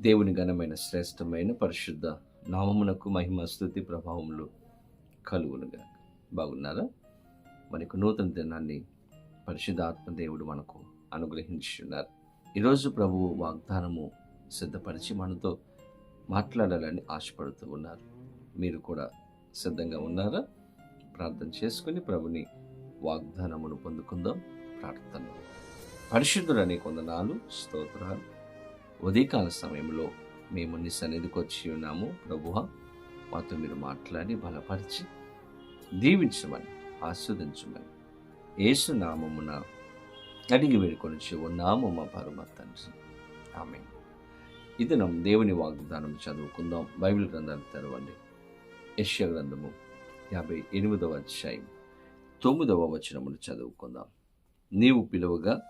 దేవుని ఘనమైన శ్రేష్టమైన పరిశుద్ధ నామమునకు మహిమ స్థుతి ప్రభావములు కలుగునుగా బాగున్నారా? మనకు నూతన దినాన్ని పరిశుద్ధ ఆత్మ దేవుడు మనకు అనుగ్రహించున్నారు ఈరోజు ప్రభువు వాగ్దానము సిద్ధపరిచి మనతో మాట్లాడాలని ఆశపడుతూ ఉన్నారు. మీరు కూడా సిద్ధంగా ఉన్నారా? ప్రార్థన చేసుకుని ప్రభుని వాగ్దానమును పొందుకుందాం ప్రార్థన. పరిశుద్ధుడని కొందనాలు స్తోత్రాలు. ఉదయకాల సమయంలో మేము నీ సన్నిధికి వచ్చి ఉన్నాము. ప్రభువ మాతో మీరు మాట్లాడి బలపరిచి దీవించమని ఆస్వాదించమని యేసు నామమున అడిగి వేడుకొని ఉన్నాము మా పరమ తండ్రి. ఆమె ఇది నమ్ దేవుని వాగ్దానం చదువుకుందాం. బైబిల్ గ్రంథాన్ని తెరవండి. యశ్య గ్రంథము యాభై ఎనిమిదవ అధ్యాయం తొమ్మిదవ వచనమును చదువుకుందాం. నీవు పిలువగా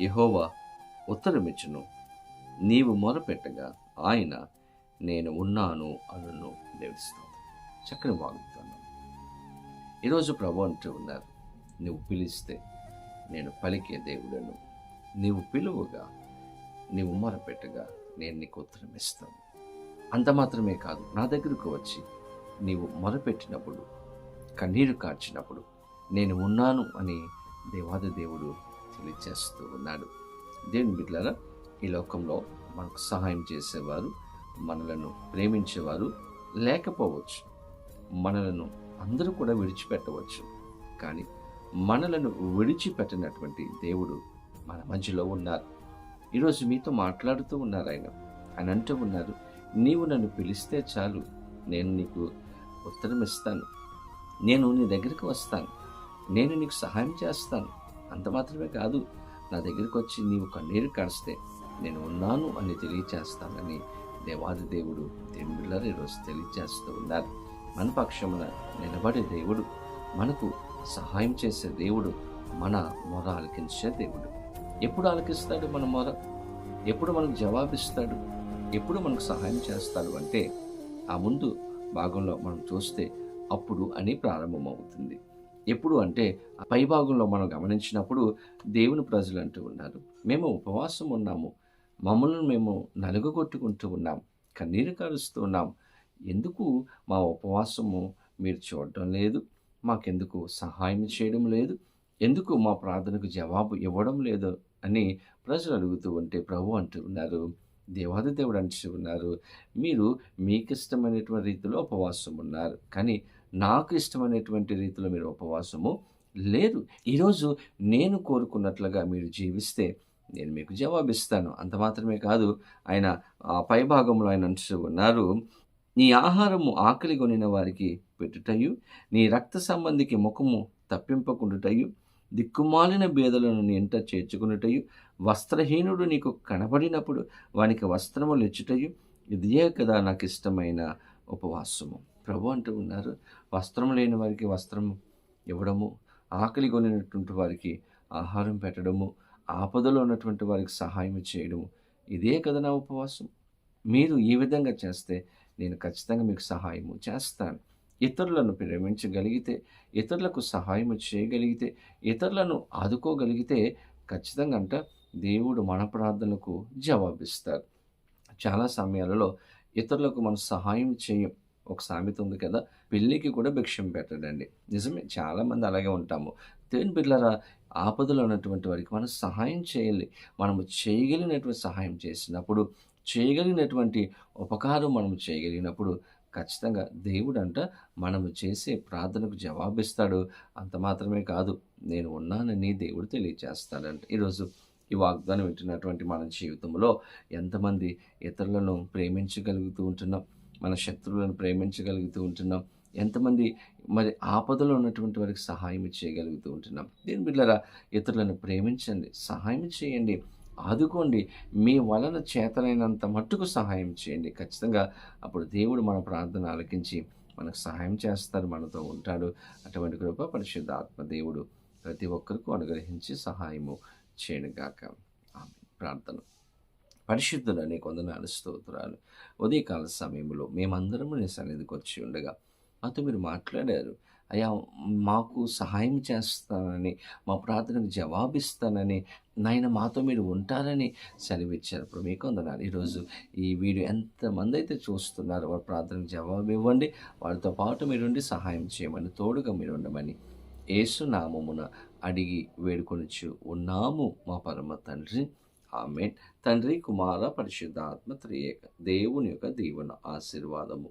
యహోవా ఉత్తరమిచ్చును. నీవు మొరపెట్టగా ఆయన నేను ఉన్నాను అనును దేవిస్తాను చక్కని వాగుతాను ఈరోజు ప్రభు అంటూ ఉన్నారు నువ్వు పిలిస్తే నేను పలికే దేవుడను. నీవు పిలువగా నీవు మొరపెట్టగా నేను నీకు ఉత్తరం ఇస్తాను. అంత మాత్రమే కాదు నా దగ్గరకు వచ్చి నీవు మొరపెట్టినప్పుడు కన్నీరు కార్చినప్పుడు నేను ఉన్నాను అని దేవాది దేవుడు తెలియచేస్తూ ఉన్నాడు. దేవుని బిడ్డలారా ఈ లోకంలో మనకు సహాయం చేసేవారు మనలను ప్రేమించేవారు లేకపోవచ్చు. మనలను అందరూ కూడా విడిచిపెట్టవచ్చు. కానీ మనలను విడిచిపెట్టినటువంటి దేవుడు మన మధ్యలో ఉన్నారు. ఈరోజు మీతో మాట్లాడుతూ ఉన్నారు ఆయన. అని అంటూ ఉన్నారు నీవు నన్ను పిలిస్తే చాలు. నేను నీకు ఉత్తరం ఇస్తాను. నేను నీ దగ్గరికి వస్తాను. నేను నీకు సహాయం చేస్తాను. అంత మాత్రమే కాదు నా దగ్గరికి వచ్చి నీవు కన్నీరు కాడిస్తే నేను ఉన్నాను అని తెలియచేస్తానని దేవాది దేవుడు దేవుళ్ళారు ఈరోజు తెలియచేస్తూ ఉన్నారు. మన పక్షమున నిలబడే దేవుడు మనకు సహాయం చేసే దేవుడు మన మొర ఆలకించే దేవుడు. ఎప్పుడు ఆలకిస్తాడు మన మొర? ఎప్పుడు మనకు జవాబిస్తాడు? ఎప్పుడు మనకు సహాయం చేస్తాడు అంటే ఆ ముందు భాగంలో మనం చూస్తే అప్పుడు అని ప్రారంభమవుతుంది. ఎప్పుడు అంటే పై భాగంలో మనం గమనించినప్పుడు దేవుని ప్రజలు అంటూ ఉన్నారు. మేము ఉపవాసం ఉన్నాము మమ్మల్ని మేము నలుగగొట్టుకుంటూ ఉన్నాం కన్నీరు కారుస్తూ ఉన్నాం. ఎందుకు మా ఉపవాసము మీరు చూడటం లేదు? మాకెందుకు సహాయం చేయడం లేదు? ఎందుకు మా ప్రార్థనకు జవాబు ఇవ్వడం లేదు? అని ప్రజలు అడుగుతూ ఉంటే ప్రభు అంటూ ఉన్నారు. దేవాది దేవుడు అంటూ ఉన్నారు మీరు మీకు ఇష్టమైనటువంటి రీతిలో ఉపవాసం ఉన్నారు. కానీ నాకు ఇష్టమైనటువంటి రీతిలో మీరు ఉపవాసము లేదు. ఈరోజు నేను కోరుకున్నట్లుగా మీరు జీవిస్తే నేను మీకు జవాబిస్తాను అంత మాత్రమే కాదు ఆయన ఆ పై భాగంలో ఆయన అంటూ ఉన్నారు నీ ఆహారము ఆకలి కొనిన వారికి పెట్టుటయు నీ రక్త సంబంధికి ముఖము తప్పింపకుండుటయు దిక్కుమాలిన బేదలను నీ ఇంట చేర్చుకున్నటయు వస్త్రహీనుడు నీకు కనబడినప్పుడు వానికి వస్త్రములు ఇచ్చుటయు ఇదే కదా నాకు ఇష్టమైన ఉపవాసము. ప్రభు అంటూ ఉన్నారు వస్త్రం లేని వారికి వస్త్రం ఇవ్వడము ఆకలి కొనినటువంటి వారికి ఆహారం పెట్టడము ఆపదలో ఉన్నటువంటి వారికి సహాయం చేయడం. ఇదే కదా నా ఉపవాసం. మీరు ఈ విధంగా చేస్తే నేను ఖచ్చితంగా మీకు సహాయము చేస్తాను. ఇతరులను ప్రేమించగలిగితే ఇతరులకు సహాయం చేయగలిగితే ఇతరులను ఆదుకోగలిగితే ఖచ్చితంగా అంట దేవుడు మన ప్రార్థనకు జవాబిస్తారు చాలా సమయాలలో ఇతరులకు మనం సహాయం చేయం. ఒక సామెత ఉంది కదా పెళ్ళికి కూడా భిక్షం పెట్టడండి. నిజమే చాలామంది అలాగే ఉంటాము. దేవుని బిడ్డలారా ఆపదలో ఉన్నటువంటి వారికి మనం సహాయం చేయాలి. మనము చేయగలిగినటువంటి సహాయం చేసినప్పుడు చేయగలిగినటువంటి ఉపకారం మనం చేయగలిగినప్పుడు ఖచ్చితంగా దేవుడు అంట మనము చేసే ప్రార్థనకు జవాబిస్తాడు. అంత మాత్రమే కాదు నేను ఉన్నానని దేవుడు తెలియజేస్తాడంట. ఈరోజు ఈ వాగ్దానం వింటున్నటువంటి మన జీవితంలో ఎంతమంది ఇతరులను ప్రేమించగలుగుతూ ఉంటున్నాం మన శత్రువులను ప్రేమించగలుగుతూ ఉంటున్నాం ఎంతమంది మరి ఆపదలో ఉన్నటువంటి వారికి సహాయం చేయగలుగుతూ ఉంటున్నాం. దీని బిడ్డరా ఇతరులను ప్రేమించండి సహాయం చేయండి ఆదుకోండి. మీ వలన చేతనైనంత మట్టుకు సహాయం చేయండి. ఖచ్చితంగా అప్పుడు దేవుడు మన ప్రార్థన ఆలకించి మనకు సహాయం చేస్తారు మనతో ఉంటాడు. అటువంటి కృప పరిశుద్ధ ఆత్మ దేవుడు ప్రతి ఒక్కరికి అనుగ్రహించి సహాయము చేయనుగాక ఆమె ప్రార్థన. పరిశుద్ధులని కొందనాలు స్తోత్రాలు. ఉదయకాల సమయంలో మేమందరము నీ సన్నిధికి వచ్చి ఉండగా మాతో మీరు మాట్లాడారు. అయ్యా మాకు సహాయం చేస్తానని మా ప్రార్థనకు జవాబిస్తానని నాయన మాతో మీరు ఉంటారని సెలవిచ్చారు. ఇప్పుడు మీకు వందనాలు. ఈరోజు ఈ వీడియో ఎంతమంది అయితే చూస్తున్నారు వారి ప్రార్థనకు జవాబు ఇవ్వండి. వారితో పాటు మీరుండి సహాయం చేయమని తోడుగా మీరు ఉండమని ఏసు నామమున అడిగి వేడుకొనిచ్చు ఉన్నాము మా పరమ తండ్రి. ఆమె తండ్రి కుమార పరిశుద్ధాత్మ త్రియేక దేవుని యొక్క దీవెన ఆశీర్వాదము.